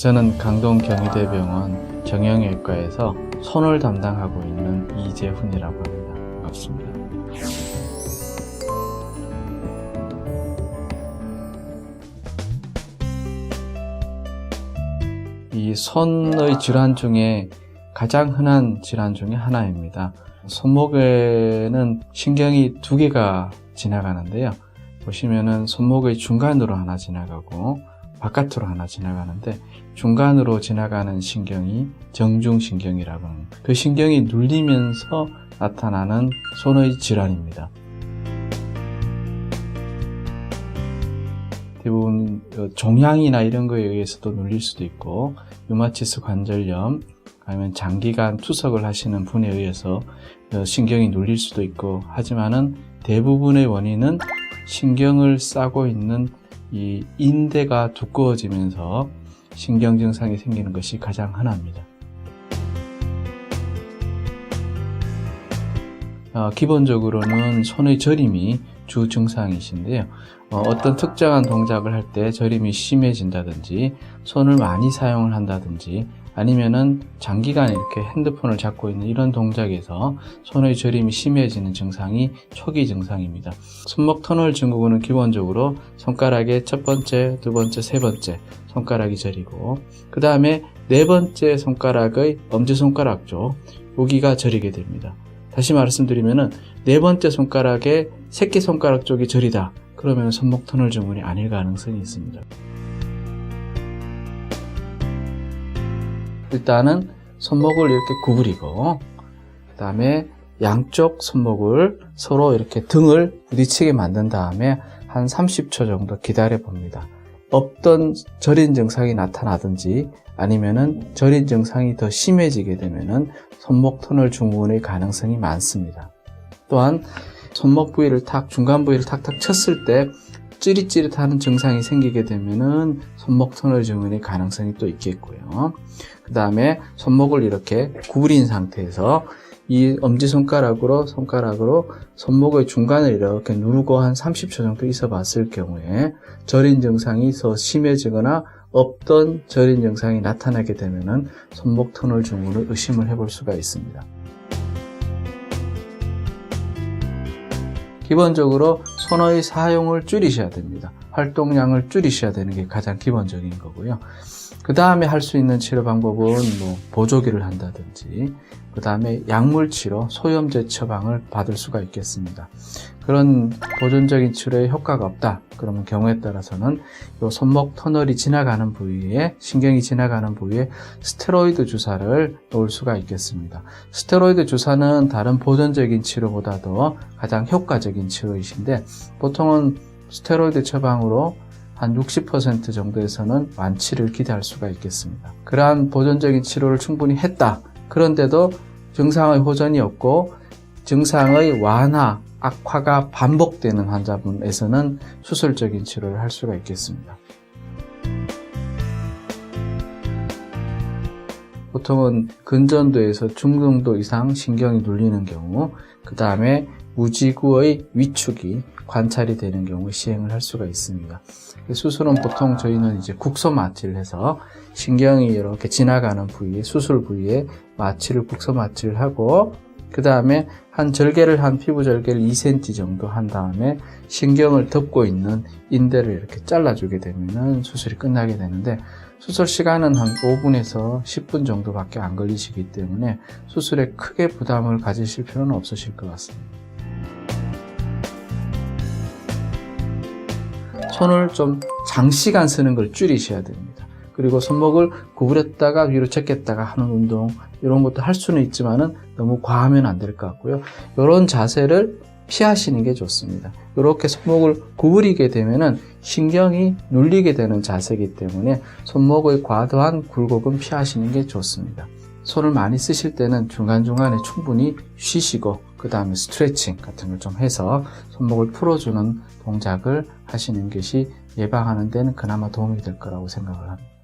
저는 강동 경희대병원 정형외과에서 손을 담당하고 있는 이재훈이라고 합니다. 반갑습니다. 이 손의 질환 중에 가장 흔한 질환 중에 하나입니다. 손목에는 신경이 두 개가 지나가는데요. 보시면은 손목의 중간으로 하나 지나가고 바깥으로 하나 지나가는데 중간으로 지나가는 신경이 정중신경이라고 하는 그 신경이 눌리면서 나타나는 손의 질환입니다. 대부분 어, 종양이나 이런 거에 의해서도 눌릴 수도 있고 류마티스 관절염 아니면 장기간 투석을 하시는 분에 의해서 어, 신경이 눌릴 수도 있고 하지만은 대부분의 원인은 신경을 싸고 있는 이 인대가 두꺼워지면서 신경 증상이 생기는 것이 가장 흔합니다. 어, 기본적으로는 손의 저림이 주 증상이신데요. 어, 떤 특정한 동작을 할 때 저림이 심해진다든지 손을 많이 사용을 한다든지 아니면은 장기간 이렇게 핸드폰을 잡고 있는 이런 동작에서 손의 저림이 심해지는 증상이 초기 증상입니다. 손목 터널 증후군은 기본적으로 손가락의 첫 번째, 두 번째, 세 번째 손가락이 저리고 그 다음에 네 번째 손가락의 엄지손가락 쪽 여기가 저리게 됩니다. 다시 말씀드리면은 네 번째 손가락의 새끼 손가락 쪽이 저리다. 그러면 손목 터널 증후군이 아닐 가능성이 있습니다. 일단은 손목을 이렇게 구부리고 그 다음에 양쪽 손목을 서로 이렇게 등을 부딪히게 만든 다음에 한 30초 정도 기다려 봅니다. 없던 저린 증상이 나타나든지 아니면은 저린 증상이 더 심해지게 되면은 손목 터널 증후군의 가능성이 많습니다. 또한 손목 부위를 탁 중간 부위를 탁탁 쳤을 때 찌릿찌릿하는 증상이 생기게 되면은 손목 터널 증후군의 가능성이 또 있겠고요. 그 다음에 손목을 이렇게 구부린 상태에서 이 엄지손가락으로 손가락으로 손목의 중간을 이렇게 누르고 한 30초 정도 있어 봤을 경우에 저린 증상이 더 심해지거나 없던 저린 증상이 나타나게 되면은 손목 터널 증후군을 의심을 해볼 수가 있습니다. 기본적으로 손의 사용을 줄이셔야 됩니다. 활동량을 줄이셔야 되는 게 가장 기본적인 거고요. 그 다음에 할 수 있는 치료 방법은 뭐 보조기를 한다든지 그 다음에 약물 치료, 소염제 처방을 받을 수가 있겠습니다. 그런 보존적인 치료에 효과가 없다. 그러면 경우에 따라서는 이 손목 터널이 지나가는 부위에 신경이 지나가는 부위에 스테로이드 주사를 놓을 수가 있겠습니다. 스테로이드 주사는 다른 보존적인 치료보다도 가장 효과적인 치료이신데 보통은 스테로이드 처방으로 한 60% 정도에서는 완치를 기대할 수가 있겠습니다. 그러한 보존적인 치료를 충분히 했다. 그런데도 증상의 호전이 없고 증상의 완화, 악화가 반복되는 환자분에서는 수술적인 치료를 할 수가 있겠습니다. 보통은 근전도에서 중등도 이상 신경이 눌리는 경우, 그 다음에 무지구의 위축이 관찰이 되는 경우 시행을 할 수가 있습니다. 수술은 보통 저희는 이제 국소 마취를 해서 신경이 이렇게 지나가는 부위, 수술 부위에 마취를 국소 마취를 하고 그 다음에 한 절개를 한 피부 절개를 2cm 정도 한 다음에 신경을 덮고 있는 인대를 이렇게 잘라주게 되면은 수술이 끝나게 되는데 수술 시간은 한 5분에서 10분 정도밖에 안 걸리시기 때문에 수술에 크게 부담을 가지실 필요는 없으실 것 같습니다. 손을 좀 장시간 쓰는 걸 줄이셔야 됩니다. 그리고 손목을 구부렸다가 위로 제꼈다가 하는 운동 이런 것도 할 수는 있지만은 너무 과하면 안 될 것 같고요. 이런 자세를 피하시는 게 좋습니다. 이렇게 손목을 구부리게 되면은 신경이 눌리게 되는 자세이기 때문에 손목의 과도한 굴곡은 피하시는 게 좋습니다. 손을 많이 쓰실 때는 중간중간에 충분히 쉬시고 그 다음에 스트레칭 같은 걸 좀 해서 손목을 풀어주는 동작을 하시는 것이 예방하는 데는 그나마 도움이 될 거라고 생각을 합니다.